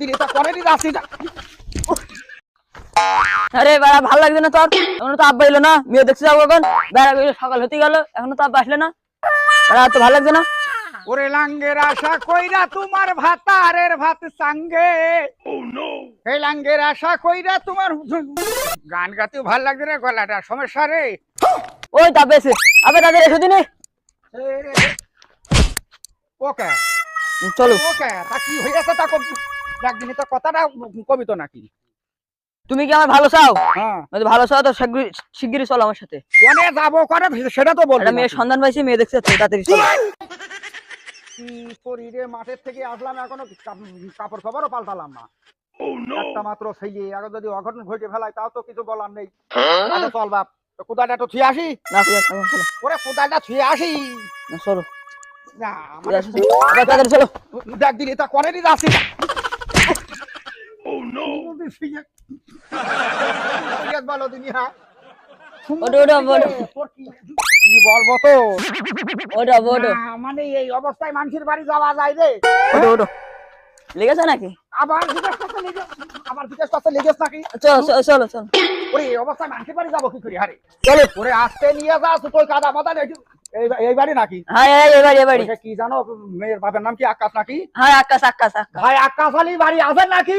দিলে তা করে নি রাশিটা আরে বেড়া ভালো লাগছে না তোর? এখনও তো আব্বা এলো না মেয়ে দেখতে যাব এখন। বেড়া সকাল হতে গেল এখনও তো আব্বা আসলে না। বেড়া তো ভালো লাগছে না? ওরে লাঙ্গের আশা কইরা তোমার ভাতারের ভাত সাঙ্গে। হে লাঙ্গের আশা কইরা তোমার গান গাতেও ভালো লাগছে রে গলাটা সমস্যা রে। ওই তা বেশি আবে তাদের এসে দিনে ওকে চলো। ওকে তা কি হয়ে গেছে তা একদিনই তো কথাটা কবি তো নাকি? তুমি কি আমার ভালো চাও? হ্যাঁ। যদি ভালো চাও তো শিগগিরই চলো আমার সাথে। কোনে যাব করে সেটা তো বলবি মেয়ের সন্ধান পাইছি মেয়ে দেখতে যাচ্ছে তাড়াতাড়ি চলো। কি করি রে মাঠের থেকে আসলাম এখনও কাপড় খবরও পাল্টালাম না। একটা মাত্র ছেলে আগে যদি অঘটন ঘটে ফেলায় তাও তো কিছু বলার নেই। আচ্ছা চল বাপ তো কোদালটা তো ছুঁয়ে আসি? না ওরে কোদালটা ছুঁয়ে আসি। চলো। না ঠিক চলো। দেখ দিলি তা করেনি রাশি বলো হ্যাঁ কি- বলব তো ওটো ওটো মানে এই অবস্থায় মানুষের বাড়ি যাওয়া যায় রে ওটো ওটো লেগেছে নাকি আবার আবার করতে লেগেছ নাকি চলো চলো চলো চলো ওরে এই অবস্থায় মানুষের বাড়ি যাব কি করি হারে চলো ওরে আসতে নিয়ে যা তুই কাদা মাদা নাকি এই এই বাড়ি নাকি হ্যাঁ এই এবারে এবারে ওকে কি জানো মেয়ের বাপের নাম কি আকাশ নাকি হ্যাঁ আকাশ আকাশ। আকাশ ভাই আকাশ আলী বাড়ি আছেন নাকি?